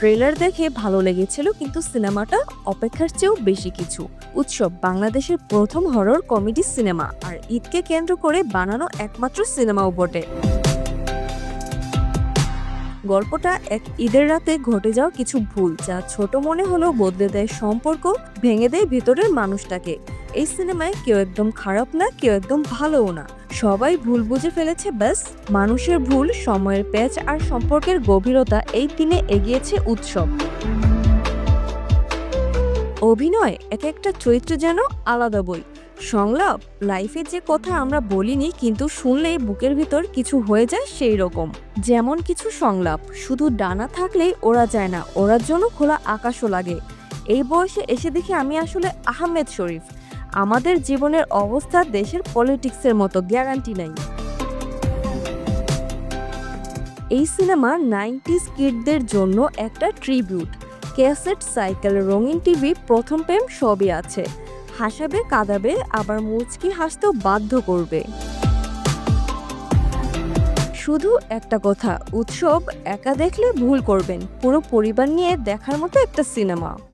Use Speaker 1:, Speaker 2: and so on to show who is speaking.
Speaker 1: Trailer দেখে ভালো লেগেছিল, কিন্তু সিনেমাটা অপেক্ষার চেয়েও বেশি কিছু। উৎসব বাংলাদেশের প্রথম হরর কমেডি সিনেমা আর ঈদকে কেন্দ্র করে বানানো একমাত্র সিনেমাও বটে। গল্পটা এক ঈদের রাতে ঘটে যাওয়া কিছু ভুল, যা ছোট মনে হলেও বদলে দেয় সম্পর্ক, ভেঙে দেয় ভেতরের মানুষটাকে। এই সিনেমায় কেউ একদম খারাপ না, কেউ একদম ভালোও না। সবাই ভুল বুঝে ফেলেছে, ব্যাস। মানুষের ভুল, সময়ের প্যাচ আর সম্পর্কের গভীরতা এই দিনে এগিয়েছে উৎসব। অভিনয়, এক একটা চরিত্র যেন আলাদা বই। সংলাপ লাইফে যে কথা আমরা বলিনি, কিন্তু শুনলেই বুকের ভিতর কিছু হয়ে যায় সেই রকম। যেমন কিছু সংলাপ, শুধু ডানা থাকলেই ওরা যায় না ওরার জন্য খোলা আকাশও লাগে। এই বয়সে এসে দেখি আমি আসলে আহমেদ শরীফ। আমাদের জীবনের অবস্থা দেশের পলিটিক্সের মতো, গ্যারান্টি নাই। এই সিনেমা নাইনটিস কিডদের জন্য একটা ট্রিবিউট। ক্যাসেট, সাইকেল, রঙিন টিভি, প্রথম প্রেম সবই আছে। হাসাবে, কাঁদাবে, আবার মুচকি হাসতেও বাধ্য করবে। শুধু একটা কথা, উৎসব একা দেখলে ভুল করবেন। পুরো পরিবার নিয়ে দেখার মতো একটা সিনেমা।